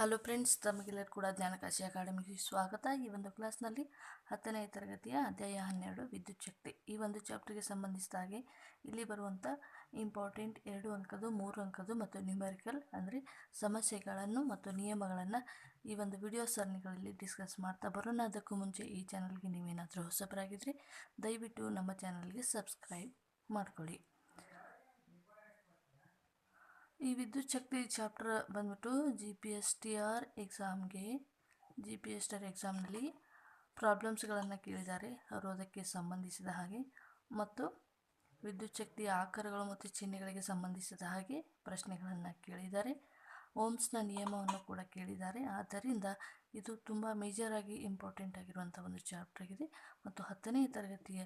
Hello friends ತಮಗೆಲ್ಲರೂ ಕೂಡ ಜ್ಞಾನಕಾಶಿ ಅಕಾಡೆಮಿಗೆ ಸ್ವಾಗತ. ಈ ಒಂದು ಕ್ಲಾಸ್ನಲ್ಲಿ ಹತ್ತನೇ ತರಗತಿಯ ಅಧ್ಯಾಯ ಹನ್ನೆರಡು ವಿದ್ಯುತ್ ಶಕ್ತಿ. ಈ ಒಂದು ಚಾಪ್ಟರ್ಗೆ ಸಂಬಂಧಿಸಿದ ಹಾಗೆ ಇಲ್ಲಿ ಬರುವಂಥ ಇಂಪಾರ್ಟೆಂಟ್ ಎರಡು ಅಂಕದ್ದು, ಮೂರು ಅಂಕದ್ದು ಮತ್ತು ನ್ಯೂಮೆರಿಕಲ್ ಅಂದರೆ ಸಮಸ್ಯೆಗಳನ್ನು ಮತ್ತು ನಿಯಮಗಳನ್ನು ಈ ಒಂದು ವಿಡಿಯೋ ಸರಣಿಗಳಲ್ಲಿ ಡಿಸ್ಕಸ್ ಮಾಡ್ತಾ ಬರೋಣ. ಅದಕ್ಕೂ ಮುಂಚೆ ಈ ಚಾನಲ್ಗೆ ನೀವೇನಾದರೂ ಹೊಸಬರಾಗಿದ್ದರೆ ದಯವಿಟ್ಟು ನಮ್ಮ ಚಾನಲ್ಗೆ ಸಬ್ಸ್ಕ್ರೈಬ್ ಮಾಡ್ಕೊಳ್ಳಿ. ಈ ವಿದ್ಯುತ್ ಶಕ್ತಿ ಚಾಪ್ಟರ್ ಬಂದ್ಬಿಟ್ಟು G P S T R ಎಕ್ಸಾಮ್ಗೆ G P S T R ಎಕ್ಸಾಮ್ನಲ್ಲಿ ಪ್ರಾಬ್ಲಮ್ಸ್ಗಳನ್ನು ಕೇಳಿದ್ದಾರೆ. ಅವರು ಅದಕ್ಕೆ ಸಂಬಂಧಿಸಿದ ಹಾಗೆ ಮತ್ತು ವಿದ್ಯುತ್ ಶಕ್ತಿಯ ಆಕಾರಗಳು ಮತ್ತು ಚಿಹ್ನೆಗಳಿಗೆ ಸಂಬಂಧಿಸಿದ ಹಾಗೆ ಪ್ರಶ್ನೆಗಳನ್ನು ಕೇಳಿದ್ದಾರೆ. ಓಮ್ಸ್ನ ನಿಯಮವನ್ನು ಕೂಡ ಕೇಳಿದ್ದಾರೆ. ಆದ್ದರಿಂದ ಇದು ತುಂಬ ಮೇಜರಾಗಿ ಇಂಪಾರ್ಟೆಂಟ್ ಆಗಿರುವಂಥ ಒಂದು ಚಾಪ್ಟರ್ ಆಗಿದೆ. ಮತ್ತು ಹತ್ತನೇ ತರಗತಿಯ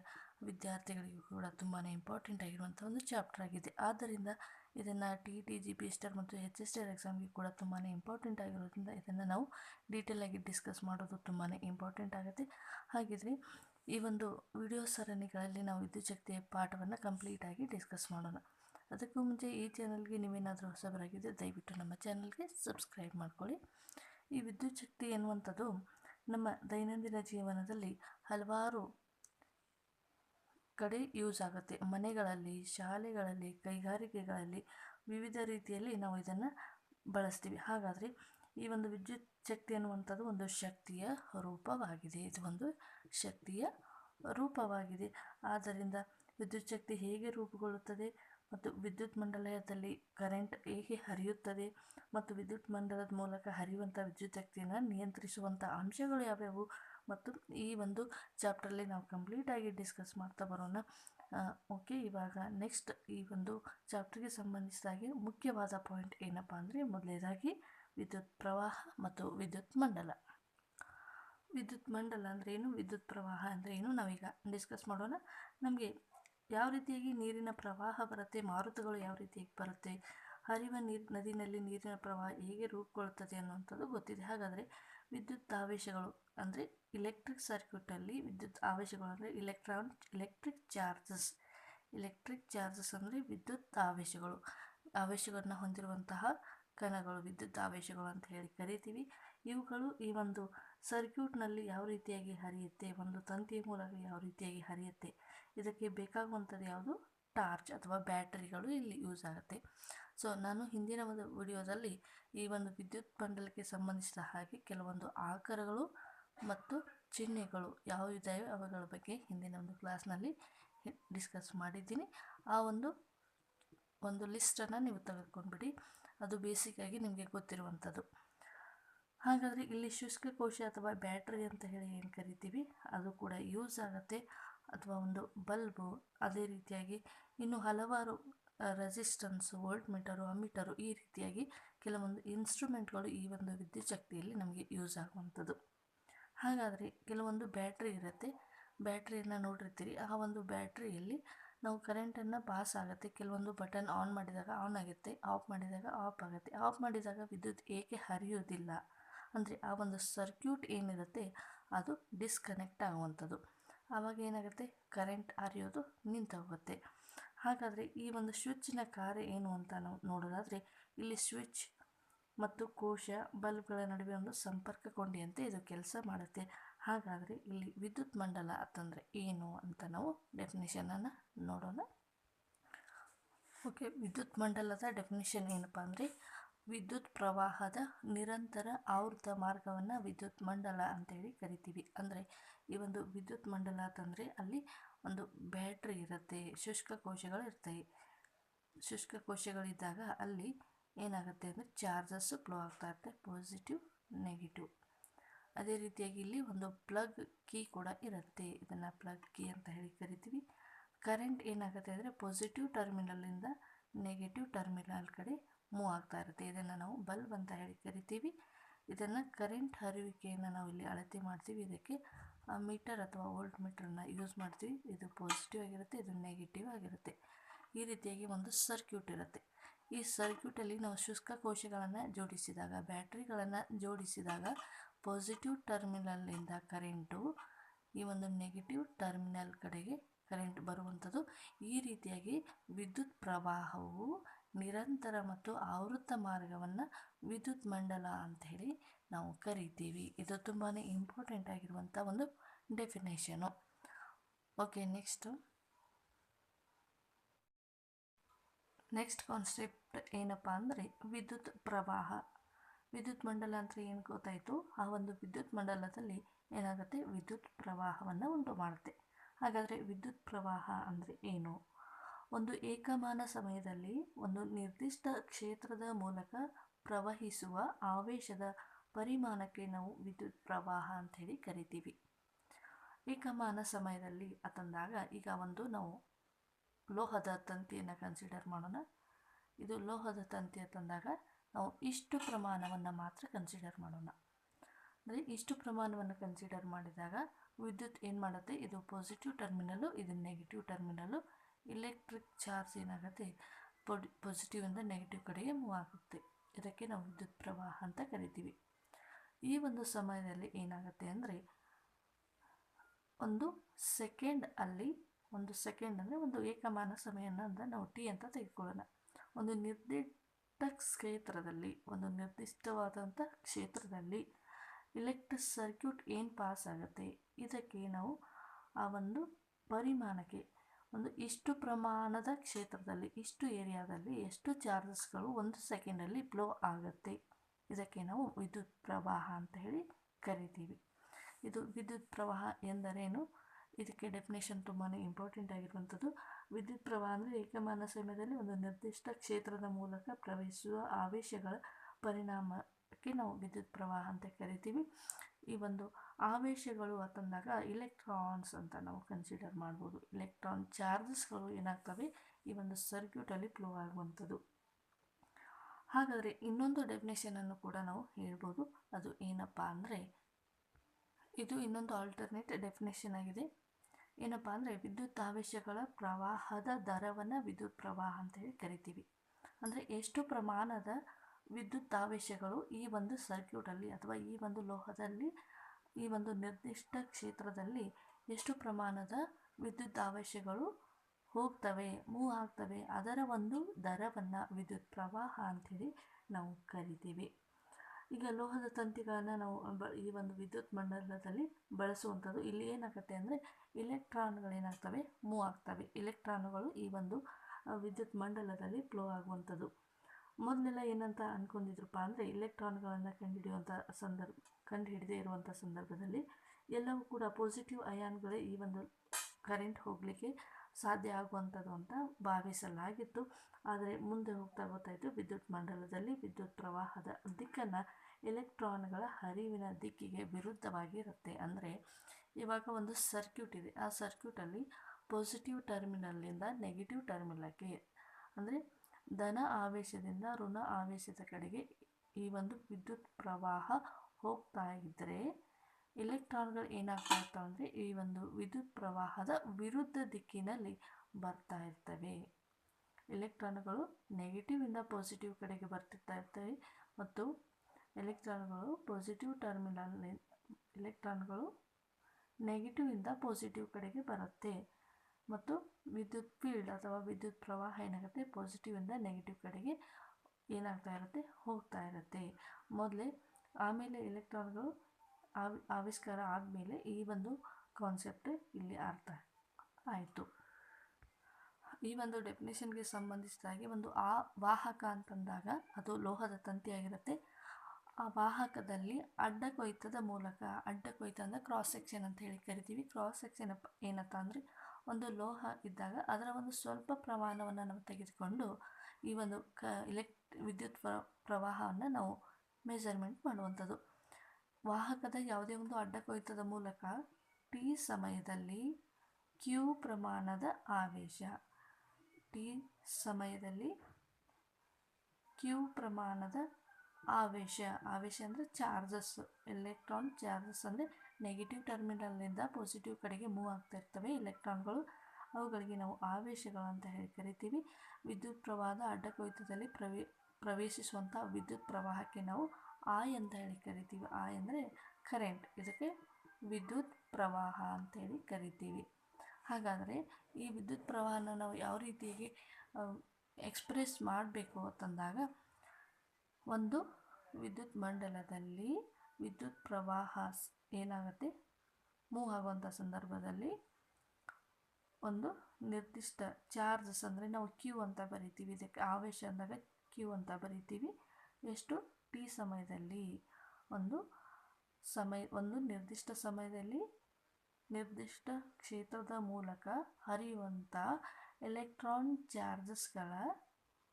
ವಿದ್ಯಾರ್ಥಿಗಳಿಗೂ ಕೂಡ ತುಂಬಾ ಇಂಪಾರ್ಟೆಂಟ್ ಆಗಿರುವಂಥ ಒಂದು ಚಾಪ್ಟರ್ ಆಗಿದೆ. ಆದ್ದರಿಂದ ಇದನ್ನು T T G P star ಮತ್ತು ಎಚ್ ಎಸ್ ಟಿ ಎಕ್ಸಾಮ್ಗೆ ಕೂಡ ತುಂಬಾ ಇಂಪಾರ್ಟೆಂಟ್ ಆಗಿರೋದ್ರಿಂದ ಇದನ್ನು ನಾವು ಡೀಟೇಲಾಗಿ ಡಿಸ್ಕಸ್ ಮಾಡೋದು ತುಂಬಾ ಇಂಪಾರ್ಟೆಂಟ್ ಆಗುತ್ತೆ. ಹಾಗಿದ್ರೆ ಈ ಒಂದು ವಿಡಿಯೋ ಸರಣಿಗಳಲ್ಲಿ ನಾವು ವಿದ್ಯುತ್ ಶಕ್ತಿಯ ಪಾಠವನ್ನು ಕಂಪ್ಲೀಟಾಗಿ ಡಿಸ್ಕಸ್ ಮಾಡೋಣ. ಅದಕ್ಕೂ ಮುಂಚೆ ಈ ಚಾನಲ್ಗೆ ನೀವೇನಾದರೂ ಹೊಸಬರಾಗಿದ್ದರೆ ದಯವಿಟ್ಟು ನಮ್ಮ ಚಾನಲ್ಗೆ ಸಬ್ಸ್ಕ್ರೈಬ್ ಮಾಡ್ಕೊಳ್ಳಿ. ಈ ವಿದ್ಯುತ್ ಶಕ್ತಿ ಎನ್ನುವಂಥದ್ದು ನಮ್ಮ ದೈನಂದಿನ ಜೀವನದಲ್ಲಿ ಹಲವಾರು ಕಡೆ ಯೂಸ್ ಆಗುತ್ತೆ. ಮನೆಗಳಲ್ಲಿ, ಶಾಲೆಗಳಲ್ಲಿ, ಕೈಗಾರಿಕೆಗಳಲ್ಲಿ ವಿವಿಧ ರೀತಿಯಲ್ಲಿ ನಾವು ಇದನ್ನು ಬಳಸ್ತೀವಿ. ಹಾಗಾದರೆ ಈ ಒಂದು ವಿದ್ಯುತ್ ಶಕ್ತಿ ಅನ್ನುವಂಥದ್ದು ಒಂದು ಶಕ್ತಿಯ ರೂಪವಾಗಿದೆ. ಇದು ಒಂದು ಶಕ್ತಿಯ ರೂಪವಾಗಿದೆ. ಆದ್ದರಿಂದ ವಿದ್ಯುತ್ ಶಕ್ತಿ ಹೇಗೆ ರೂಪುಗೊಳ್ಳುತ್ತದೆ ಮತ್ತು ವಿದ್ಯುತ್ ಮಂಡಲದಲ್ಲಿ ಕರೆಂಟ್ ಹೇಗೆ ಹರಿಯುತ್ತದೆ ಮತ್ತು ವಿದ್ಯುತ್ ಮಂಡಲದ ಮೂಲಕ ಹರಿಯುವಂಥ ವಿದ್ಯುತ್ ಶಕ್ತಿಯನ್ನು ನಿಯಂತ್ರಿಸುವಂಥ ಅಂಶಗಳು ಯಾವ್ಯಾವು? ಮತ್ತು ಈ ಒಂದು ಚಾಪ್ಟರಲ್ಲಿ ನಾವು ಕಂಪ್ಲೀಟಾಗಿ ಡಿಸ್ಕಸ್ ಮಾಡ್ತಾ ಬರೋಣ. ಓಕೆ, ಇವಾಗ ನೆಕ್ಸ್ಟ್ ಈ ಒಂದು ಚಾಪ್ಟರ್ಗೆ ಸಂಬಂಧಿಸಿದಾಗೆ ಮುಖ್ಯವಾದ ಪಾಯಿಂಟ್ ಏನಪ್ಪ ಅಂದರೆ ಮೊದಲನೇದಾಗಿ ವಿದ್ಯುತ್ ಪ್ರವಾಹ ಮತ್ತು ವಿದ್ಯುತ್ ಮಂಡಲ. ವಿದ್ಯುತ್ ಮಂಡಲ ಅಂದರೆ ಏನು? ವಿದ್ಯುತ್ ಪ್ರವಾಹ ಅಂದರೆ ಏನು? ನಾವೀಗ ಡಿಸ್ಕಸ್ ಮಾಡೋಣ. ನಮಗೆ ಯಾವ ರೀತಿಯಾಗಿ ನೀರಿನ ಪ್ರವಾಹ ಬರುತ್ತೆ, ಮಾರುತಗಳು ಯಾವ ರೀತಿಯಾಗಿ ಬರುತ್ತೆ, ಹರಿವ ನೀರು, ನದಿನಲ್ಲಿ ನೀರಿನ ಪ್ರವಾಹ ಹೇಗೆ ರೂಪುಗೊಳ್ಳುತ್ತದೆ ಅನ್ನುವಂಥದ್ದು ಗೊತ್ತಿದೆ. ಹಾಗಾದರೆ ವಿದ್ಯುತ್ ಆವೇಶಗಳು ಅಂದರೆ ಇಲೆಕ್ಟ್ರಿಕ್ ಸರ್ಕ್ಯೂಟಲ್ಲಿ ವಿದ್ಯುತ್ ಆವೇಶಗಳು ಅಂದರೆ electron electric charges electric charges ಅಂದರೆ ವಿದ್ಯುತ್ ಆವೇಶಗಳು. ಆವೇಶಗಳನ್ನು ಹೊಂದಿರುವಂತಹ ಕಣಗಳು, ವಿದ್ಯುತ್ ಆವೇಶಗಳು ಅಂತ ಹೇಳಿ ಕರಿತೀವಿ. ಇವುಗಳು ಈ ಒಂದು ಸರ್ಕ್ಯೂಟ್ನಲ್ಲಿ ಯಾವ ರೀತಿಯಾಗಿ ಹರಿಯುತ್ತೆ, ಒಂದು ತಂತಿಯ ಮೂಲಕ ಯಾವ ರೀತಿಯಾಗಿ ಹರಿಯುತ್ತೆ, ಇದಕ್ಕೆ ಬೇಕಾಗುವಂಥದ್ದು ಯಾವುದು? ಟಾರ್ಚ್ ಅಥವಾ ಬ್ಯಾಟ್ರಿಗಳು ಇಲ್ಲಿ ಯೂಸ್ ಆಗುತ್ತೆ. ಸೊ, ನಾನು ಹಿಂದಿನ ಒಂದು ವಿಡಿಯೋದಲ್ಲಿ ಈ ಒಂದು ವಿದ್ಯುತ್ ಮಂಡಲಕ್ಕೆ ಸಂಬಂಧಿಸಿದ ಹಾಗೆ ಕೆಲವೊಂದು ಆಕಾರಗಳು ಮತ್ತು ಚಿಹ್ನೆಗಳು ಯಾವುದಿದ್ದಾವೆ ಅವುಗಳ ಬಗ್ಗೆ ಹಿಂದಿನ ಒಂದು ಕ್ಲಾಸ್ನಲ್ಲಿ ಡಿಸ್ಕಸ್ ಮಾಡಿದ್ದೀನಿ. ಆ ಒಂದು ಒಂದು ಲಿಸ್ಟನ್ನು ನೀವು ತೆಗೆದುಕೊಂಡ್ಬಿಡಿ. ಅದು ಬೇಸಿಕ್ಕಾಗಿ ನಿಮಗೆ ಗೊತ್ತಿರುವಂಥದ್ದು. ಹಾಗಾದರೆ ಇಲ್ಲಿ ಶುಷ್ಕ ಕೋಶ ಅಥವಾ ಬ್ಯಾಟ್ರಿ ಅಂತ ಹೇಳಿ ಏನು ಕರಿತೀವಿ? ಅದು ಕೂಡ ಯೂಸ್ ಆಗುತ್ತೆ. ಅಥವಾ ಒಂದು ಬಲ್ಬು ಅದೇ ರೀತಿಯಾಗಿ ಇನ್ನು ಹಲವಾರು ರೆಸಿಸ್ಟನ್ಸು ವೋಲ್ಟ್ ಮೀಟರು ಅಮೀಟರು ಈ ರೀತಿಯಾಗಿ ಕೆಲವೊಂದು ಇನ್ಸ್ಟ್ರೂಮೆಂಟ್ಗಳು ಈ ಒಂದು ವಿದ್ಯುತ್ ಶಕ್ತಿಯಲ್ಲಿ ನಮಗೆ ಯೂಸ್ ಆಗುವಂಥದ್ದು. ಹಾಗಾದರೆ ಕೆಲವೊಂದು ಬ್ಯಾಟ್ರಿ ಇರುತ್ತೆ. ಬ್ಯಾಟ್ರಿಯನ್ನು ನೋಡಿರ್ತೀರಿ. ಆ ಒಂದು ಬ್ಯಾಟ್ರಿಯಲ್ಲಿ ನಾವು ಕರೆಂಟನ್ನು ಪಾಸ್ ಆಗುತ್ತೆ. ಕೆಲವೊಂದು ಬಟನ್ ಆನ್ ಮಾಡಿದಾಗ ಆನ್ ಆಗುತ್ತೆ ಆಫ್ ಮಾಡಿದಾಗ ಆಫ್ ಆಗುತ್ತೆ. ಆಫ್ ಮಾಡಿದಾಗ ವಿದ್ಯುತ್ ಏಕೆ ಹರಿಯೋದಿಲ್ಲ ಅಂದರೆ ಆ ಒಂದು ಸರ್ಕ್ಯೂಟ್ ಏನಿರುತ್ತೆ, ಅದು ಡಿಸ್ಕನೆಕ್ಟ್ ಆಗುವಂಥದ್ದು. ಆವಾಗ ಏನಾಗುತ್ತೆ? ಕರೆಂಟ್ ಹರಿಯೋದು ನಿಂತೋಗುತ್ತೆ. ಹಾಗಾದರೆ ಈ ಒಂದು ಸ್ವಿಚ್ಚಿನ ಕಾರ್ಯ ಏನು ಅಂತ ನಾವು ನೋಡೋದಾದರೆ, ಇಲ್ಲಿ ಸ್ವಿಚ್ ಮತ್ತು ಕೋಶ ಬಲ್ಬ್ಗಳ ನಡುವೆ ಒಂದು ಸಂಪರ್ಕ ಕೊಂಡಿಯಂತೆ ಇದು ಕೆಲಸ ಮಾಡುತ್ತೆ. ಹಾಗಾದರೆ ಇಲ್ಲಿ ವಿದ್ಯುತ್ ಮಂಡಲ ಅಂತಂದರೆ ಏನು ಅಂತ ನಾವು ಡೆಫಿನಿಷನನ್ನು ನೋಡೋಣ. ಓಕೆ, ವಿದ್ಯುತ್ ಮಂಡಲದ ಡೆಫಿನಿಷನ್ ಏನಪ್ಪ ಅಂದರೆ ವಿದ್ಯುತ್ ಪ್ರವಾಹದ ನಿರಂತರ ಆವೃತ ಮಾರ್ಗವನ್ನು ವಿದ್ಯುತ್ ಮಂಡಲ ಅಂತೇಳಿ ಕರಿತೀವಿ. ಅಂದರೆ ಈ ಒಂದು ವಿದ್ಯುತ್ ಮಂಡಲ ಅಂತಂದರೆ ಅಲ್ಲಿ ಒಂದು ಬ್ಯಾಟ್ರಿ ಇರುತ್ತೆ, ಶುಷ್ಕ ಕೋಶಗಳು ಇರ್ತವೆ. ಶುಷ್ಕ ಕೋಶಗಳಿದ್ದಾಗ ಅಲ್ಲಿ ಏನಾಗುತ್ತೆ ಅಂದರೆ ಚಾರ್ಜಸ್ಸು ಫ್ಲೋ ಆಗ್ತಾ ಇರುತ್ತೆ, ಪಾಸಿಟಿವ್, ನೆಗೆಟಿವ್. ಅದೇ ರೀತಿಯಾಗಿ ಇಲ್ಲಿ ಒಂದು ಪ್ಲಗ್ ಕೀ ಕೂಡ ಇರುತ್ತೆ. ಇದನ್ನು ಪ್ಲಗ್ ಕೀ ಅಂತ ಹೇಳಿ ಕರಿತೀವಿ. ಕರೆಂಟ್ ಏನಾಗುತ್ತೆ ಅಂದರೆ ಪಾಸಿಟಿವ್ ಟರ್ಮಿನಲಿಂದ ನೆಗೆಟಿವ್ ಟರ್ಮಿನಲ್ ಕಡೆ ಮೂವ್ ಆಗ್ತಾ ಇರುತ್ತೆ ಇದನ್ನು ನಾವು ಬಲ್ಬ್ ಅಂತ ಹೇಳಿ ಕರಿತೀವಿ. ಇದನ್ನು ಕರೆಂಟ್ ಹರಿಯುವಿಕೆಯನ್ನು ನಾವು ಇಲ್ಲಿ ಅಳತೆ ಮಾಡ್ತೀವಿ. ಇದಕ್ಕೆ ಮೀಟರ್ ಅಥವಾ ವೋಲ್ಟ್ ಮೀಟರನ್ನು ಯೂಸ್ ಮಾಡ್ತೀವಿ. ಇದು ಪಾಸಿಟಿವ್ ಆಗಿರುತ್ತೆ, ಇದು ನೆಗೆಟಿವ್ ಆಗಿರುತ್ತೆ. ಈ ರೀತಿಯಾಗಿ ಒಂದು ಸರ್ಕ್ಯೂಟ್ ಇರುತ್ತೆ. ಈ ಸರ್ಕ್ಯೂಟಲ್ಲಿ ನಾವು ಶುಷ್ಕ ಕೋಶಗಳನ್ನು ಜೋಡಿಸಿದಾಗ, ಬ್ಯಾಟ್ರಿಗಳನ್ನು ಜೋಡಿಸಿದಾಗ ಪಾಸಿಟಿವ್ ಟರ್ಮಿನಲ್ಲಿಂದ ಕರೆಂಟು ಈ ಒಂದು ನೆಗೆಟಿವ್ ಟರ್ಮಿನಲ್ ಕಡೆಗೆ ಕರೆಂಟ್ ಬರುವಂಥದ್ದು ಈ ರೀತಿಯಾಗಿ ವಿದ್ಯುತ್ ಪ್ರವಾಹವು ನಿರಂತರ ಮತ್ತು ಆವೃತ್ತ ಮಾರ್ಗವನ್ನು ವಿದ್ಯುತ್ ಮಂಡಲ ಅಂತ ಹೇಳಿ ನಾವು ಕರಿತೀವಿ. ಇದು ತುಂಬಾ ಇಂಪಾರ್ಟೆಂಟ್ ಆಗಿರುವಂಥ ಒಂದು definition okay next next concept ಏನಪ್ಪ ಅಂದರೆ ವಿದ್ಯುತ್ ಪ್ರವಾಹ. ವಿದ್ಯುತ್ ಮಂಡಲ ಅಂದರೆ ಏನು ಗೊತ್ತಾಯಿತು? ಆ ಒಂದು ವಿದ್ಯುತ್ ಮಂಡಲದಲ್ಲಿ ಏನಾಗುತ್ತೆ? ವಿದ್ಯುತ್ ಪ್ರವಾಹವನ್ನು ಉಂಟು ಮಾಡುತ್ತೆ ಹಾಗಾದರೆ ವಿದ್ಯುತ್ ಪ್ರವಾಹ ಅಂದರೆ ಏನು? ಒಂದು ಏಕಮಾನ ಸಮಯದಲ್ಲಿ ಒಂದು ನಿರ್ದಿಷ್ಟ ಕ್ಷೇತ್ರದ ಮೂಲಕ ಪ್ರವಹಿಸುವ ಆವೇಶದ ಪರಿಮಾಣಕ್ಕೆ ನಾವು ವಿದ್ಯುತ್ ಪ್ರವಾಹ ಅಂತ ಹೇಳಿ ಕರಿತೀವಿ. ಏಕಮಾನ ಸಮಯದಲ್ಲಿ ಅಂತಂದಾಗ ಈಗ ಒಂದು ನಾವು ಲೋಹದ ತಂತಿಯನ್ನು ಕನ್ಸಿಡರ್ ಮಾಡೋಣ. ಇದು ಲೋಹದ ತಂತಿ ಅಂತಂದಾಗ ನಾವು ಇಷ್ಟು ಪ್ರಮಾಣವನ್ನು ಮಾತ್ರ ಕನ್ಸಿಡರ್ ಮಾಡೋಣ. ಅಂದರೆ ಇಷ್ಟು ಪ್ರಮಾಣವನ್ನು ಕನ್ಸಿಡರ್ ಮಾಡಿದಾಗ ವಿದ್ಯುತ್ ಏನು ಮಾಡುತ್ತೆ? ಇದು ಪಾಸಿಟಿವ್ ಟರ್ಮಿನಲ್ಲು ಇದು ನೆಗೆಟಿವ್ ಟರ್ಮಿನಲ್ಲು ಇಲೆಕ್ಟ್ರಿಕ್ ಚಾರ್ಜ್ ಏನಾಗುತ್ತೆ? ಪೊಡಿ ಪಾಸಿಟಿವಿಂದ ನೆಗೆಟಿವ್ ಕಡೆಗೆ ಮೂವ್ ಆಗುತ್ತೆ. ಇದಕ್ಕೆ ನಾವು ವಿದ್ಯುತ್ ಪ್ರವಾಹ ಅಂತ ಕರಿತೀವಿ. ಈ ಒಂದು ಸಮಯದಲ್ಲಿ ಏನಾಗುತ್ತೆ ಅಂದರೆ, ಒಂದು ಸೆಕೆಂಡ್ ಅಲ್ಲಿ, ಒಂದು ಸೆಕೆಂಡ್ ಅಂದರೆ ಒಂದು ಏಕಮಾನ ಸಮಯನ ಅಂದರೆ ನಾವು ಟಿ ಅಂತ ತೆಗೆದುಕೊಳ್ಳೋಣ. ಒಂದು ನಿರ್ದಿಷ್ಟ ಕ್ಷೇತ್ರದಲ್ಲಿ, ಒಂದು ನಿರ್ದಿಷ್ಟವಾದಂಥ ಕ್ಷೇತ್ರದಲ್ಲಿ ಇಲೆಕ್ಟ್ರಿಕ್ ಸರ್ಕ್ಯೂಟ್ ಏನು ಪಾಸ್ ಆಗುತ್ತೆ? ಇದಕ್ಕೆ ನಾವು ಆ ಒಂದು ಪರಿಮಾಣಕ್ಕೆ ಒಂದು ಇಷ್ಟು ಪ್ರಮಾಣದ ಕ್ಷೇತ್ರದಲ್ಲಿ, ಇಷ್ಟು ಏರಿಯಾದಲ್ಲಿ, ಎಷ್ಟು ಚಾರ್ಜಸ್ಗಳು ಒಂದು ಸೆಕೆಂಡಲ್ಲಿ ಫ್ಲೋ ಆಗುತ್ತೆ. ಇದಕ್ಕೆ ನಾವು ವಿದ್ಯುತ್ ಪ್ರವಾಹ ಅಂತ ಹೇಳಿ ಕರಿತೀವಿ. ಇದು ವಿದ್ಯುತ್ ಪ್ರವಾಹ ಎಂದರೇನು? ಇದಕ್ಕೆ ಡೆಫಿನೇಷನ್ ತುಂಬಾ ಇಂಪಾರ್ಟೆಂಟ್ ಆಗಿರುವಂಥದ್ದು. ವಿದ್ಯುತ್ ಪ್ರವಾಹ ಅಂದರೆ ಏಕಮಾನ ಸಮಯದಲ್ಲಿ ಒಂದು ನಿರ್ದಿಷ್ಟ ಕ್ಷೇತ್ರದ ಮೂಲಕ ಪ್ರವಹಿಸುವ ಆವೇಶಗಳ ಪರಿಣಾಮಕ್ಕೆ ನಾವು ವಿದ್ಯುತ್ ಪ್ರವಾಹ ಅಂತ ಕರಿತೀವಿ. ಈ ಒಂದು ಆವೇಶಗಳು ಅಂತಂದಾಗ ಇಲೆಕ್ಟ್ರಾನ್ಸ್ ಅಂತ ನಾವು ಕನ್ಸಿಡರ್ ಮಾಡ್ಬೋದು. ಇಲೆಕ್ಟ್ರಾನ್ ಚಾರ್ಜಸ್ಗಳು ಏನಾಗ್ತವೆ? ಈ ಒಂದು ಸರ್ಕ್ಯೂಟಲ್ಲಿ ಫ್ಲೋ ಆಗುವಂಥದ್ದು. ಹಾಗಾದರೆ ಇನ್ನೊಂದು ಡೆಫಿನೇಷನನ್ನು ಕೂಡ ನಾವು ಹೇಳ್ಬೋದು. ಅದು ಏನಪ್ಪ ಅಂದರೆ, ಇದು ಇನ್ನೊಂದು ಆಲ್ಟರ್ನೇಟ್ ಡೆಫಿನೇಷನ್ ಆಗಿದೆ. ಏನಪ್ಪ ಅಂದರೆ, ವಿದ್ಯುತ್ ಆವೇಶಗಳ ಪ್ರವಾಹದ ದರವನ್ನು ವಿದ್ಯುತ್ ಪ್ರವಾಹ ಅಂತ ಹೇಳಿ ಕರಿತೀವಿ. ಅಂದರೆ ಎಷ್ಟು ಪ್ರಮಾಣದ ವಿದ್ಯುತ್ ಆವೇಶಗಳು ಈ ಒಂದು ಸರ್ಕ್ಯೂಟಲ್ಲಿ ಅಥವಾ ಈ ಒಂದು ಲೋಹದಲ್ಲಿ, ಈ ಒಂದು ನಿರ್ದಿಷ್ಟ ಕ್ಷೇತ್ರದಲ್ಲಿ ಎಷ್ಟು ಪ್ರಮಾಣದ ವಿದ್ಯುತ್ ಆವೇಶಗಳು ಹೋಗ್ತವೆ, ಮೂವ್ ಆಗ್ತವೆ, ಅದರ ಒಂದು ದರವನ್ನು ವಿದ್ಯುತ್ ಪ್ರವಾಹ ಅಂಥೇಳಿ ನಾವು ಕರಿತೀವಿ. ಈಗ ಲೋಹದ ತಂತಿಗಳನ್ನು ನಾವು ಈ ಒಂದು ವಿದ್ಯುತ್ ಮಂಡಲದಲ್ಲಿ ಬಳಸುವಂಥದ್ದು ಇಲ್ಲಿ ಏನಾಗುತ್ತೆ ಅಂದರೆ ಇಲೆಕ್ಟ್ರಾನ್ಗಳೇನಾಗ್ತವೆ ಮೂವ್ ಆಗ್ತವೆ. ಇಲೆಕ್ಟ್ರಾನುಗಳು ಈ ಒಂದು ವಿದ್ಯುತ್ ಮಂಡಲದಲ್ಲಿ ಫ್ಲೋ ಆಗುವಂಥದ್ದು. ಮೊದಲೆಲ್ಲ ಏನಂತ ಅಂದ್ಕೊಂಡಿದ್ರಪ್ಪ ಅಂದರೆ ಇಲೆಕ್ಟ್ರಾನ್ಗಳನ್ನು ಕಂಡುಹಿಡಿಯುವಂಥ ಸಂದರ್ಭ, ಕಂಡುಹಿಡದೇ ಇರುವಂಥ ಸಂದರ್ಭದಲ್ಲಿ ಎಲ್ಲವೂ ಕೂಡ ಪಾಸಿಟಿವ್ ಅಯಾನ್ಗಳೇ ಈ ಒಂದು ಕರೆಂಟ್ ಹೋಗಲಿಕ್ಕೆ ಸಾಧ್ಯ ಆಗುವಂಥದ್ದು ಅಂತ ಭಾವಿಸಲಾಗಿತ್ತು. ಆದರೆ ಮುಂದೆ ಹೋಗ್ತಾ ಗೊತ್ತಾಯಿತು ವಿದ್ಯುತ್ ಮಂಡಲದಲ್ಲಿ ವಿದ್ಯುತ್ ಪ್ರವಾಹದ ದಿಕ್ಕನ್ನು ಎಲೆಕ್ಟ್ರಾನ್ಗಳ ಹರಿವಿನ ದಿಕ್ಕಿಗೆ ವಿರುದ್ಧವಾಗಿರುತ್ತೆ. ಅಂದರೆ ಇವಾಗ ಒಂದು ಸರ್ಕ್ಯೂಟ್ ಇದೆ, ಆ ಸರ್ಕ್ಯೂಟಲ್ಲಿ ಪಾಸಿಟಿವ್ ಟರ್ಮಿನಲ್ಲಿಂದ ನೆಗೆಟಿವ್ ಟರ್ಮಿನಲ್ಗೆ ಅಂದರೆ ಧನ ಆವೇಶದಿಂದ ಋಣ ಆವೇಶದ ಕಡೆಗೆ ಈ ಒಂದು ವಿದ್ಯುತ್ ಪ್ರವಾಹ ಹೋಗ್ತಾ ಇದ್ದರೆ ಎಲೆಕ್ಟ್ರಾನ್ಗಳು ಏನಾಗ್ತಾ ಇರ್ತಾವೆ ಅಂದರೆ ಈ ಒಂದು ವಿದ್ಯುತ್ ಪ್ರವಾಹದ ವಿರುದ್ಧ ದಿಕ್ಕಿನಲ್ಲಿ ಬರ್ತಾ ಇರ್ತವೆ. ಇಲೆಕ್ಟ್ರಾನ್ಗಳು ನೆಗೆಟಿವಿಂದ ಪಾಸಿಟಿವ್ ಕಡೆಗೆ ಬರ್ತಿರ್ತಾ ಇರ್ತವೆ ಮತ್ತು ಎಲೆಕ್ಟ್ರಾನ್ಗಳು ಪಾಸಿಟಿವ್ ಟರ್ಮಿನಲ್ ಇಲೆಕ್ಟ್ರಾನ್ಗಳು ನೆಗೆಟಿವಿಂದ ಪಾಸಿಟಿವ್ ಕಡೆಗೆ ಬರುತ್ತೆ. ಮತ್ತು ವಿದ್ಯುತ್ ಫೀಲ್ಡ್ ಅಥವಾ ವಿದ್ಯುತ್ ಪ್ರವಾಹ ಏನಾಗುತ್ತೆ? ಪಾಸಿಟಿವಿಂದ ನೆಗೆಟಿವ್ ಕಡೆಗೆ ಏನಾಗ್ತಾ ಇರುತ್ತೆ? ಹೋಗ್ತಾ ಇರುತ್ತೆ. ಮೊದಲೇ ಆಮೇಲೆ ಎಲೆಕ್ಟ್ರಾನ್ಗಳು ಆವಿ, ಆವಿಷ್ಕಾರ ಆದಮೇಲೆ ಈ ಒಂದು ಕಾನ್ಸೆಪ್ಟ್ ಇಲ್ಲಿ ಅರ್ಥ ಆಯಿತು. ಈ ಒಂದು ಡೆಫಿನೇಷನ್ಗೆ ಸಂಬಂಧಿಸಿದಾಗೆ ಒಂದು ಆ ವಾಹಕ ಅಂತಂದಾಗ ಅದು ಲೋಹದ ತಂತಿಯಾಗಿರುತ್ತೆ. ಆ ವಾಹಕದಲ್ಲಿ ಅಡ್ಡ ಕೊಯ್ತದ ಮೂಲಕ, ಅಡ್ಡ ಕೊಯ್ತ ಅಂದರೆ ಕ್ರಾಸ್ ಸೆಕ್ಷನ್ ಅಂತ ಹೇಳಿ ಕರಿತೀವಿ. ಕ್ರಾಸ್ ಸೆಕ್ಷನ್ ಏನಪ್ಪ ಅಂದರೆ ಒಂದು ಲೋಹ ಇದ್ದಾಗ ಅದರ ಒಂದು ಸ್ವಲ್ಪ ಪ್ರಮಾಣವನ್ನು ನಾವು ತೆಗೆದುಕೊಂಡು ಈ ಒಂದು ಕ ಇಲೆಕ್ಟ್ ವಿದ್ಯುತ್ ಪ್ರ, ಪ್ರವಾಹವನ್ನು ನಾವು ಮೆಜರ್ಮೆಂಟ್ ಮಾಡುವಂಥದ್ದು. ವಾಹಕದ ಯಾವುದೇ ಒಂದು ಅಡ್ಡ ಕೊಯ್ತದ ಮೂಲಕ ಟಿ ಸಮಯದಲ್ಲಿ ಕ್ಯೂ ಪ್ರಮಾಣದ ಆವೇಶ. ಟಿ ಸಮಯದಲ್ಲಿ ಕ್ಯೂ ಪ್ರಮಾಣದ ಆವೇಶ ಆವೇಶ ಅಂದರೆ ಚಾರ್ಜಸ್, ಎಲೆಕ್ಟ್ರಾನ್ ಚಾರ್ಜಸ್ ಅಂದರೆ ನೆಗೆಟಿವ್ ಟರ್ಮಿನಲ್ನಿಂದ ಪಾಸಿಟಿವ್ ಕಡೆಗೆ ಮೂವ್ ಆಗ್ತಾ ಇರ್ತವೆ. ಎಲೆಕ್ಟ್ರಾನ್ಗಳು, ಅವುಗಳಿಗೆ ನಾವು ಆವೇಶಗಳು ಅಂತ ಹೇಳಿ ಕರಿತೀವಿ. ವಿದ್ಯುತ್ ಪ್ರವಾಹದ ಅಡ್ಡ ಕೊಯ್ತದಲ್ಲಿ ಪ್ರವೇ ಪ್ರವೇಶಿಸುವಂಥ ವಿದ್ಯುತ್ ಪ್ರವಾಹಕ್ಕೆ ನಾವು ಆಯ್ ಅಂತ ಹೇಳಿ ಕರಿತೀವಿ. ಆಯ್ ಅಂದರೆ ಕರೆಂಟ್ ಇದಕ್ಕೆ ವಿದ್ಯುತ್ ಪ್ರವಾಹ ಅಂತೇಳಿ ಕರಿತೀವಿ. ಹಾಗಾದರೆ ಈ ವಿದ್ಯುತ್ ಪ್ರವಾಹನ ನಾವು ಯಾವ ರೀತಿಯಾಗಿ ಎಕ್ಸ್ಪ್ರೆಸ್ ಮಾಡಬೇಕು ಅಂತಂದಾಗ ಒಂದು ವಿದ್ಯುತ್ ಮಂಡಲದಲ್ಲಿ ವಿದ್ಯುತ್ ಪ್ರವಾಹ ಏನಾಗುತ್ತೆ? ಮೂವ್ ಆಗುವಂಥ ಸಂದರ್ಭದಲ್ಲಿ ಒಂದು ನಿರ್ದಿಷ್ಟ ಚಾರ್ಜಸ್ ಅಂದರೆ ನಾವು ಕ್ಯೂ ಅಂತ ಬರಿತೀವಿ. ಇದಕ್ಕೆ ಆವೇಶ ಅಂದಾಗ ಕ್ಯೂ ಅಂತ ಬರಿತೀವಿ. ಎಷ್ಟು? ಟಿ ಸಮಯದಲ್ಲಿ ಒಂದು ಸಮಯ, ಒಂದು ನಿರ್ದಿಷ್ಟ ಸಮಯದಲ್ಲಿ ನಿರ್ದಿಷ್ಟ ಕ್ಷೇತ್ರದ ಮೂಲಕ ಹರಿಯುವಂಥ ಎಲೆಕ್ಟ್ರಾನ್ ಚಾರ್ಜಸ್ಗಳ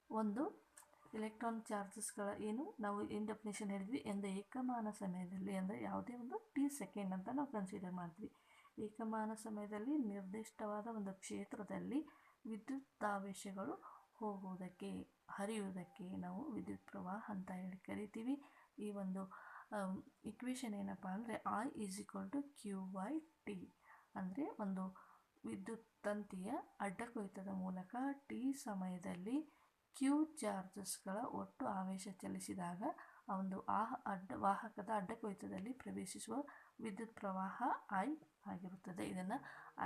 ಒಂದು ಎಲೆಕ್ಟ್ರಾನ್ ಚಾರ್ಜಸ್ಗಳ ಏನು ನಾವು ಏನು ಡೆಫಿನೇಷನ್ ಹೇಳಿದ್ವಿ ಎಂದ ಏಕಮಾನ ಸಮಯದಲ್ಲಿ ಅಂದರೆ ಯಾವುದೇ ಒಂದು ಟಿ ಸೆಕೆಂಡ್ ಅಂತ ನಾವು ಕನ್ಸಿಡರ್ ಮಾಡ್ತೀವಿ. ಏಕಮಾನ ಸಮಯದಲ್ಲಿ ನಿರ್ದಿಷ್ಟವಾದ ಒಂದು ಕ್ಷೇತ್ರದಲ್ಲಿ ವಿದ್ಯುತ್ತಾವೇಶಗಳು ಹೋಗುವುದಕ್ಕೆ, ಹರಿಯುವುದಕ್ಕೆ ನಾವು ವಿದ್ಯುತ್ ಪ್ರವಾಹ ಅಂತ ಹೇಳಿ ಕರಿತೀವಿ. ಈ ಒಂದು ಇಕ್ವೇಷನ್ ಏನಪ್ಪ ಅಂದರೆ I is equal to Q by T ಅಂದರೆ ಒಂದು ವಿದ್ಯುತ್ ತಂತಿಯ ಅಡ್ಡ ಕೊಯ್ತದ ಮೂಲಕ ಟಿ ಸಮಯದಲ್ಲಿ ಕ್ಯೂ ಚಾರ್ಜಸ್ಗಳ ಒಟ್ಟು ಆವೇಶ ಚಲಿಸಿದಾಗ ಒಂದು ಆ ಅಡ್ಡ ವಾಹಕದ ಅಡ್ಡ ಕೊಯ್ತದಲ್ಲಿ ಪ್ರವೇಶಿಸುವ ವಿದ್ಯುತ್ ಪ್ರವಾಹ ಐ ಆಗಿರುತ್ತದೆ. ಇದನ್ನು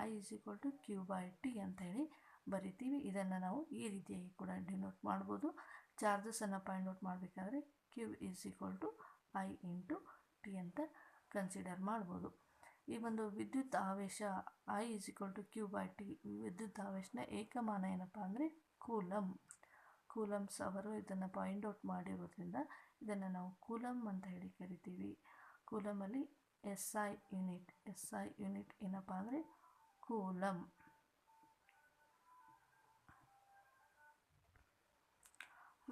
I is equal to Q by T ಅಂತ ಹೇಳಿ ಬರಿತೀವಿ. ಇದನ್ನು ನಾವು ಈ ರೀತಿಯಾಗಿ ಕೂಡ ಡಿನೋಟ್ ಮಾಡ್ಬೋದು. ಚಾರ್ಜಸನ್ನು ಪಾಯಿಂಟ್ ಔಟ್ ಮಾಡಬೇಕಾದ್ರೆ Q is equal to I into T ಅಂತ ಕನ್ಸಿಡರ್ ಮಾಡ್ಬೋದು. ಈ ಒಂದು ವಿದ್ಯುತ್ ಆವೇಶ I is equal to Q by T ವಿದ್ಯುತ್ ಆವೇಶನ ಏಕಮಾನ ಏನಪ್ಪ ಅಂದರೆ ಕೂಲಮ್ ಕೂಲಮ್ಸ್ ಅವರು ಇದನ್ನು ಪಾಯಿಂಟ್ ಔಟ್ ಮಾಡಿರೋದ್ರಿಂದ ಇದನ್ನು ನಾವು ಕೂಲಮ್ ಅಂತ ಹೇಳಿ ಕರಿತೀವಿ. ಕೂಲಮಲ್ಲಿ S I unit S I unit ಏನಪ್ಪ ಅಂದರೆ ಕೂಲಮ್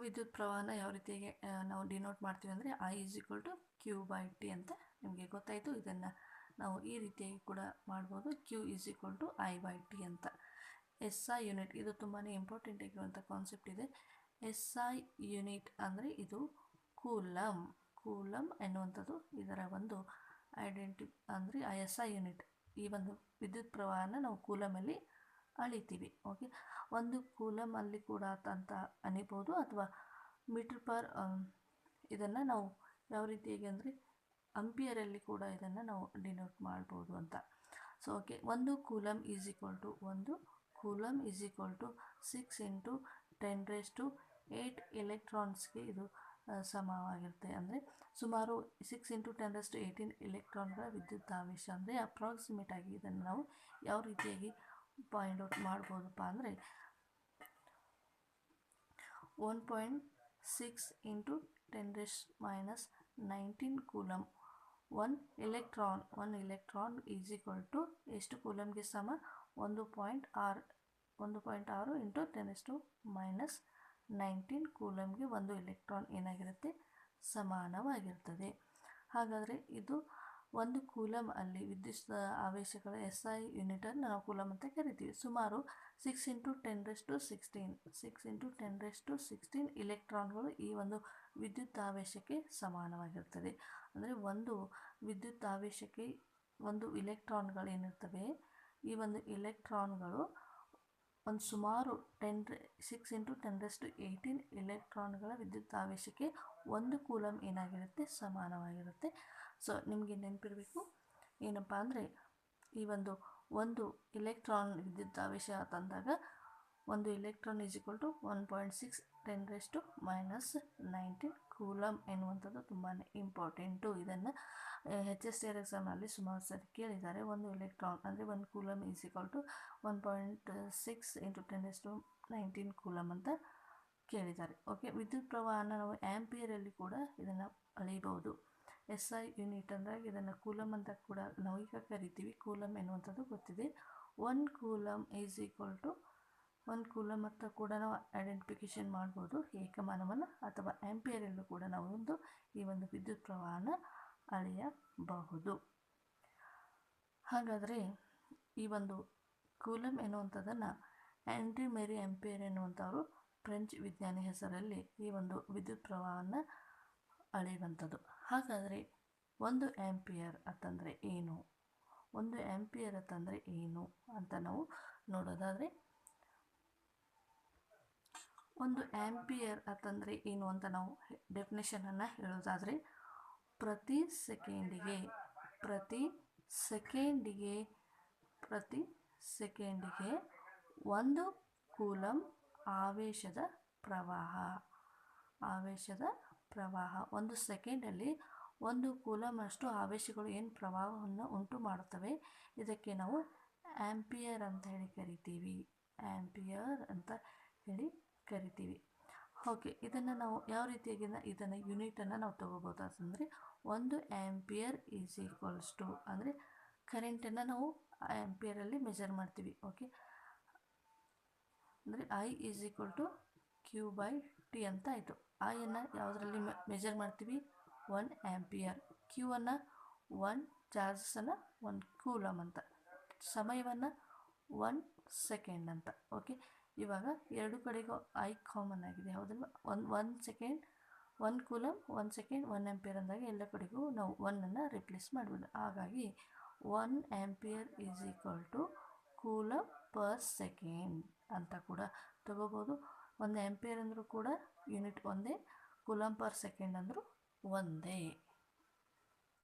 ವಿದ್ಯುತ್ ಪ್ರವಾಹನ ಯಾವ ರೀತಿಯಾಗಿ ನಾವು ಡಿನೋಟ್ ಮಾಡ್ತೀವಿ ಅಂದರೆ I is equal to Q by T ಅಂತ ನಿಮಗೆ ಗೊತ್ತಾಯಿತು. ಇದನ್ನು ನಾವು ಈ ರೀತಿಯಾಗಿ ಕೂಡ ಮಾಡ್ಬೋದು. Q is equal to I by T ಅಂತ. ಎಸ್ ಐ ಯೂನಿಟ್, ಇದು ತುಂಬಾ ಇಂಪಾರ್ಟೆಂಟ್ ಆಗಿರುವಂಥ ಕಾನ್ಸೆಪ್ಟ್ ಇದೆ. ಎಸ್ ಐ ಯೂನಿಟ್ ಅಂದರೆ ಇದು ಕೂಲಮ್ ಕೂಲಮ್ ಎನ್ನುವಂಥದ್ದು ಇದರ ಒಂದು ಐಡೆಂಟಿ ಅಂದರೆ ಆ ಎಸ್ ಐ ಯೂನಿಟ್ ಈ ಒಂದು ವಿದ್ಯುತ್ ಪ್ರವಾಹನ ನಾವು ಕೂಲಮಲ್ಲಿ ಅಳಿತೀವಿ. ಓಕೆ ಒಂದು ಕೂಲಮ್ ಅಲ್ಲಿ ಕೂಡ ಅಂತ ಅನಿಬೋದು ಅಥವಾ ಮೀಟರ್ ಪರ್ ಇದನ್ನು ನಾವು ಯಾವ ರೀತಿಯಾಗಿ ಅಂದರೆ ಅಂಪಿಯರಲ್ಲಿ ಕೂಡ ಇದನ್ನು ನಾವು ಡಿನೋಟ್ ಮಾಡ್ಬೋದು ಅಂತ. ಸೊ ಓಕೆ ಒಂದು ಕೂಲಮ್ ಈಸ್ ಈಕ್ವಲ್ ಟು ಒಂದು coulomb is equal to six into ten raise to eight ಎಲೆಕ್ಟ್ರಾನ್ಸ್ಗೆ ಇದು ಸಮವಾಗಿರುತ್ತೆ. ಅಂದರೆ ಸುಮಾರು ಸಿಕ್ಸ್ ಇಂಟು ಟೆನ್ ರಷ್ಟು ಟು ಏಯ್ಟೀನ್ ಎಲೆಕ್ಟ್ರಾನ್ಗಳ ವಿದ್ಯುತ್ ಆವೇಶ. ಅಂದರೆ ಅಪ್ರಾಕ್ಸಿಮೇಟ್ ಆಗಿ ಇದನ್ನು ನಾವು ಯಾವ ರೀತಿಯಾಗಿ ಪಾಯಿಂಟ್ ಔಟ್ ಮಾಡ್ಬೋದಪ್ಪ ಅಂದರೆ one point six into ten raise minus nineteen coulomb one electron one electron is equal to ಎಷ್ಟು ಕೂಲಮ್ಗೆ ಸಮ? ಒಂದು ಪಾಯಿಂಟ್ ಆರು, ಒಂದು ಪಾಯಿಂಟ್ ಆರು ಇಂಟು ಟೆನ್ ಎಷ್ಟು ಮೈನಸ್ ನೈನ್ಟೀನ್ ಕೂಲಮ್ಗೆ ಒಂದು ಎಲೆಕ್ಟ್ರಾನ್ ಏನಾಗಿರುತ್ತೆ? ಸಮಾನವಾಗಿರ್ತದೆ. ಹಾಗಾದರೆ ಇದು ಒಂದು ಕೂಲಮ್ ಅಲ್ಲಿ ವಿದ್ಯುತ್ ಆವೇಶಗಳ ಎಸ್ ಐ ಯೂನಿಟನ್ನು ನಾವು ಕೂಲಮ್ ಅಂತ ಕರಿತೀವಿ. ಸುಮಾರು six into ten raise to sixteen six into ten raise to sixteen ಇಲೆಕ್ಟ್ರಾನ್ಗಳು ಈ ಒಂದು ವಿದ್ಯುತ್ ಆವೇಶಕ್ಕೆ ಸಮಾನವಾಗಿರ್ತದೆ. ಅಂದರೆ ಒಂದು ವಿದ್ಯುತ್ ಆವೇಶಕ್ಕೆ ಒಂದು ಇಲೆಕ್ಟ್ರಾನ್ಗಳೇನಿರ್ತವೆ ಈ ಒಂದು ಇಲೆಕ್ಟ್ರಾನ್ಗಳು ಒಂದು ಸುಮಾರು ಟೆನ್ ಸಿಕ್ಸ್ ಇಂಟು ಟೆನ್ ರಷ್ಟು ಏಯ್ಟೀನ್ ಎಲೆಕ್ಟ್ರಾನ್ಗಳ ವಿದ್ಯುತ್ ಆವೇಶಕ್ಕೆ ಒಂದು ಕೂಲಮ್ ಏನಾಗಿರುತ್ತೆ? ಸಮಾನವಾಗಿರುತ್ತೆ. ಸೊ ನಿಮಗೆ ನೆನಪಿರಬೇಕು, ಏನಪ್ಪ ಅಂದರೆ ಈ ಒಂದು ಒಂದು ಎಲೆಕ್ಟ್ರಾನ್ ವಿದ್ಯುತ್ ಆವೇಶ ತಂದಾಗ ಒಂದು electron is equal to one point six ten raise to minus nineteen coulomb ಎನ್ನುವಂಥದ್ದು ತುಂಬಾ ಇಂಪಾರ್ಟೆಂಟು ಇದನ್ನು. ಎಚ್ ಎಸ್ ಟಿ ಆರ್ ಎಕ್ಸಾಮ್ನಲ್ಲಿ ಸುಮಾರು ಸರಿ ಕೇಳಿದ್ದಾರೆ. ಒಂದು ಎಲೆಕ್ಟ್ರಾನ್ ಅಂದರೆ ಒಂದು coulomb is equal to one point six into ten S to nineteen coulomb ಅಂತ ಕೇಳಿದ್ದಾರೆ. ಓಕೆ ವಿದ್ಯುತ್ ಪ್ರವಾಹನ ನಾವು ಆ್ಯಂಪಿಯರಲ್ಲಿ ಕೂಡ ಇದನ್ನು ಅಳೆಯಬಹುದು. ಎಸ್ ಐ ಯೂನಿಟ್ ಅಂದಾಗ ಇದನ್ನು ಕೂಲಮ್ ಅಂತ ಕೂಡ ನಾವು ಈಗ ಕರಿತೀವಿ. ಕೂಲಮ್ ಎನ್ನುವಂಥದ್ದು ಗೊತ್ತಿದೆ. One coulomb is equal to ಒಂದು ಕೂಲಮ್ ಅಂತ ಕೂಡ ನಾವು ಐಡೆಂಟಿಫಿಕೇಷನ್ ಮಾಡ್ಬೋದು ಏಕಮಾನವನ್ನು ಅಥವಾ ಆ್ಯಂಪಿಯರಲ್ಲೂ ಕೂಡ ನಾವು ಒಂದು ಈ ಒಂದು ವಿದ್ಯುತ್ ಪ್ರವಾಹನ ಅಳೆಯಬಹುದು. ಹಾಗಾದರೆ ಈ ಒಂದು ಕೂಲಂ ಎನ್ನುವಂಥದ್ದನ್ನು ಆ್ಯಂಡ್ರಿ ಮೇರಿ ಎಂಪೇರ್ ಎನ್ನುವಂಥವರು ಫ್ರೆಂಚ್ ವಿಜ್ಞಾನಿ ಹೆಸರಲ್ಲಿ ಈ ಒಂದು ವಿದ್ಯುತ್ ಪ್ರವಾಹವನ್ನು ಅಳೆಯುವಂಥದ್ದು. ಹಾಗಾದರೆ ಒಂದು ಆ್ಯಂಪಿಯರ್ ಅಂತಂದರೆ ಏನು? ಒಂದು ಆ್ಯಂಪಿಯರ್ ಅಂತಂದರೆ ಏನು ಅಂತ ನಾವು ನೋಡೋದಾದರೆ ಒಂದು ಆ್ಯಂಪಿಯರ್ ಅಂತಂದರೆ ಏನು ಅಂತ ನಾವು ಡೆಫಿನೇಷನನ್ನು ಹೇಳೋದಾದರೆ ಪ್ರತಿ ಸೆಕೆಂಡಿಗೆ ಪ್ರತಿ ಸೆಕೆಂಡಿಗೆ ಪ್ರತಿ ಸೆಕೆಂಡಿಗೆ ಒಂದು ಕೂಲಮ್ ಆವೇಶದ ಪ್ರವಾಹ. ಆವೇಶದ ಪ್ರವಾಹ. ಒಂದು ಸೆಕೆಂಡಲ್ಲಿ ಒಂದು ಕೂಲಮಷ್ಟು ಆವೇಶಗಳು ಏನು ಪ್ರವಾಹವನ್ನು ಉಂಟು ಮಾಡುತ್ತವೆ, ಇದಕ್ಕೆ ನಾವು ಆ್ಯಂಪಿಯರ್ ಅಂತ ಹೇಳಿ ಕರಿತೀವಿ. ಆ್ಯಂಪಿಯರ್ ಅಂತ ಹೇಳಿ ಕರಿತೀವಿ. ಓಕೆ ಇದನ್ನು ನಾವು ಯಾವ ರೀತಿಯಾಗಿ ಇದನ್ನು ಯೂನಿಟನ್ನು ನಾವು ತೊಗೋಬೋದು ಅಂತಂದರೆ ಒಂದು ಆ್ಯಂಪಿಯರ್ ಈಸ್ ಈಕ್ವಲ್ಸ್ ಟು ಅಂದರೆ ಕರೆಂಟನ್ನು ನಾವು ಆ್ಯಂಪಿಯರಲ್ಲಿ ಮೆಜರ್ ಮಾಡ್ತೀವಿ ಓಕೆ ಅಂದರೆ I is equal to Q by T ಅಂತ ಆಯಿತು. ಐಯನ್ನು ಯಾವುದರಲ್ಲಿ ಮೆಜರ್ ಮಾಡ್ತೀವಿ? ಒನ್ ಆ್ಯಂಪಿಯರ್ ಕ್ಯೂ ಅನ್ನು ಒನ್ ಚಾರ್ಜಸನ್ನು ಒನ್ ಕೂಲಮ್ ಅಂತ. ಸಮಯವನ್ನು ಒನ್ ಸೆಕೆಂಡ್ ಅಂತ ಓಕೆ ಇವಾಗ ಎರಡು ಕಡೆಗೂ ಐ ಕಾಮನ್ ಆಗಿದೆ, ಹೌದಲ್ವ? One one second one coulomb one second one ampere ಅಂದಾಗ ಎಲ್ಲ ಕಡೆಗೂ ನಾವು ಒನ್ನನ್ನು ರಿಪ್ಲೇಸ್ ಮಾಡ್ಬೋದು. ಹಾಗಾಗಿ one ampere is equal to coulomb per second ಅಂತ ಕೂಡ ತಗೋಬೋದು. ಒಂದು ಆ್ಯಂಪಿಯರ್ ಅಂದರೂ ಕೂಡ ಯೂನಿಟ್ ಒಂದೇ ಕೂಲಮ್ ಪರ್ ಸೆಕೆಂಡ್ ಅಂದರೂ ಒಂದೇ.